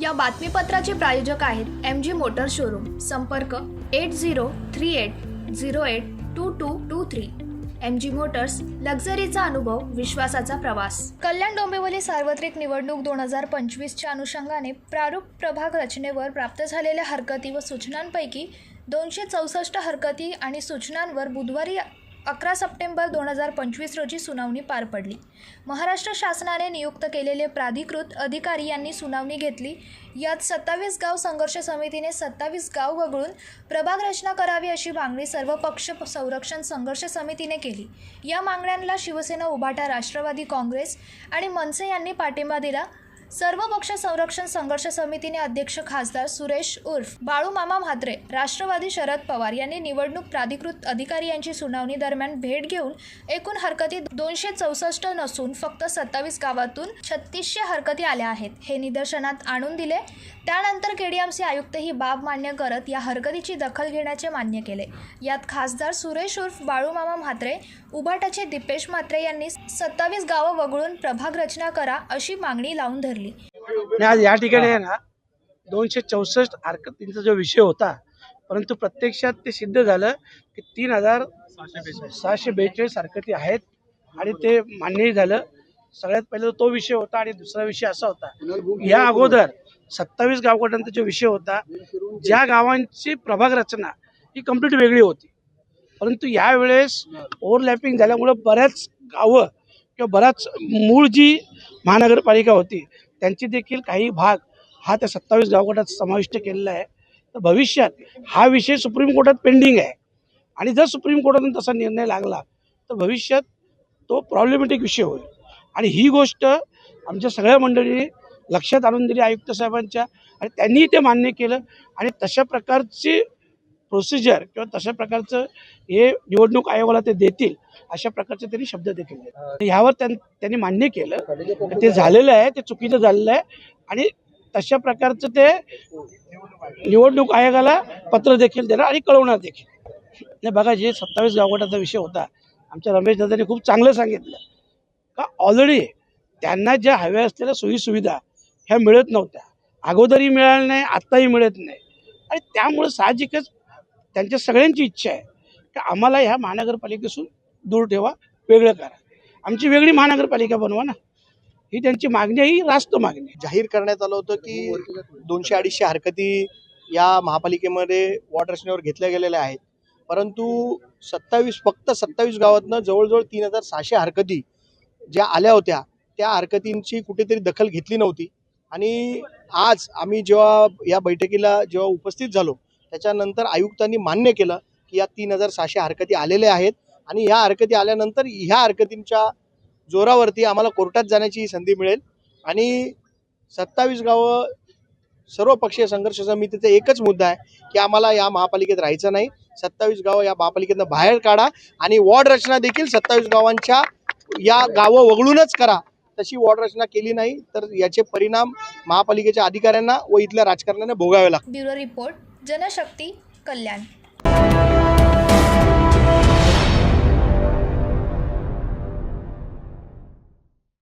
या बातमीपत्राचे प्रायोजक आहेत एम जी मोटर शोरूम संपर्क eight zero three eight zero eight two two two three M G motors लक्झरीचा अनुभव विश्वासाचा प्रवास. कल्याण डोंबिवली सार्वत्रिक निवडणूक दोन हजार पंचवीसच्या अनुषंगाने प्रारूप प्रभाग रचनेवर प्राप्त झालेल्या हरकती व सूचनांपैकी दोनशे चौसष्ट हरकती आणि सूचनांवर बुधवारी अकरा सप्टेंबर दोन हजार पंचवीस रोजी सुनावणी पार पडली. महाराष्ट्र शासनाने नियुक्त केलेले प्राधिकृत अधिकारी यांनी सुनावणी घेतली. यात सत्तावीस गाव संघर्ष समितीने सत्तावीस गाव वगळून प्रभाग रचना करावी अशी मागणी सर्वपक्ष संरक्षण संघर्ष समितीने केली. या मागण्यांना शिवसेना उभाटा राष्ट्रवादी काँग्रेस आणि मनसे यांनी पाठिंबा दिला. सर्व पक्ष संरक्षण संघर्ष समितीने अध्यक्ष खासदार सुरेश उर्फ बाळूमामा म्हात्रे राष्ट्रवादी शरद पवार यांनी निवडणूक प्राधिकृत अधिकारी यांची सुनावणी दरम्यान भेट घेऊन एकूण हरकती दोनशे चौसष्ट नसून फक्त सत्तावीस गावातून छत्तीसशे हरकती आल्या आहेत. हे निदर्शनात आणून दिले. त्यानंतर केडीएमसी आयुक्त ही बाब मान्य करत या हरकतीची दखल घेण्याचे मान्य केले. यात खासदार सुरेश उर्फ बाळूमामा म्हात्रे उभाटाचे दीपेश म्हात्रे यांनी सत्तावीस गावं वगळून प्रभाग रचना करा अशी मागणी लावून धरली. आणि आज या ठिकाणी आहे ना दोनशे चौसष्ट हरकतींचा जो विषय होता परंतु प्रत्यक्षात ते सिद्ध झालं की तीन हजार सहाशे बेचाळीस हरकती आहेत आणि ते मान्यही झालं. सगळ्यात पहिले तो विषय होता आणि दुसरा विषय असा होता. या अगोदर सत्तावीस गावकऱ्यांचा जो विषय होता ज्या गावांची प्रभाग रचना ही कंप्लीट वेगळी होती. परंतु यावेळेस ओव्हरलॅपिंग झाल्यामुळं बऱ्याच गावं किंवा बऱ्याच मूळ जी महानगरपालिका होती त्यांची देखील काही भाग हा त्या सत्तावीस गावगटात समाविष्ट केलेला आहे. तर भविष्यात हा विषय सुप्रीम कोर्टात पेंडिंग आहे. आणि जर सुप्रीम कोर्टातून तसा निर्णय लागला तर भविष्यात तो प्रॉब्लेमॅटिक विषय होईल. आणि ही गोष्ट आमच्या सगळ्या मंडळींनी लक्षात आणून दिली आयुक्त साहेबांच्या आणि त्यांनीही ते मान्य केलं. आणि तशा प्रकारची प्रोसिजर किंवा तशा प्रकारचं हे निवडणूक आयोगाला ते देतील अशा प्रकारचे त्यांनी शब्द देखील ह्यावर त्यां त्यांनी मान्य केलं. ते झालेलं आहे ते चुकीचं झालेलं आहे. आणि तशा प्रकारचं ते निवडणूक आयोगाला पत्र देखील देणार आणि कळवणार देखील. नाही बघा जे सत्तावीस गावगटाचा विषय होता आमच्या रमेश दादांनी खूप चांगलं सांगितलं. का ऑलरेडी त्यांना ज्या हव्या असलेल्या सोयीसुविधा ह्या मिळत नव्हत्या. अगोदरही मिळाल्या नाही आत्ताही मिळत नाही. आणि त्यामुळे साहजिकच त्यांच्या सगळ्यांची इच्छा आहे की आम्हाला ह्या महानगरपालिकेसून दूर ठेवा वेगळं करा. आमची वेगळी महानगरपालिका बनवा ना. ही त्यांची मागणी आहे ही रास्त मागणी जाहीर करण्यात आलं होतं की दोनशे अडीचशे हरकती या महापालिकेमध्ये वॉटर रचनेवर घेतल्या गेलेल्या आहेत. परंतु सत्तावीस फक्त सत्तावीस गावातनं जवळजवळ तीन हजार सहाशे हरकती ज्या आल्या होत्या त्या हरकतींची कुठेतरी दखल घेतली नव्हती. आणि आज आम्ही जेव्हा या बैठकीला जेव्हा उपस्थित झालो त्याच्यानंतर आयुक्तांनी मान्य केलं की या तीन हजार सहाशे हरकती आलेल्या आहेत. आणि ह्या हरकती आल्यानंतर ह्या हरकतींच्या जोरावरती आम्हाला कोर्टात जाण्याची संधी मिळेल. आणि सत्तावीस गावं सर्वपक्षीय संघर्ष समितीचा एकच मुद्दा आहे की आम्हाला या महापालिकेत राहायचं नाही. सत्तावीस गावं या महापालिकेतनं बाहेर काढा आणि वॉर्ड रचना देखील सत्तावीस गावांच्या या गावं वगळूनच करा. तशी वॉर्ड रचना केली नाही तर याचे परिणाम महापालिकेच्या अधिकाऱ्यांना व इथल्या राजकारण्यांना भोगावे लागतात ब्युरो रिपोर्ट. जनशक्ती कल्याण.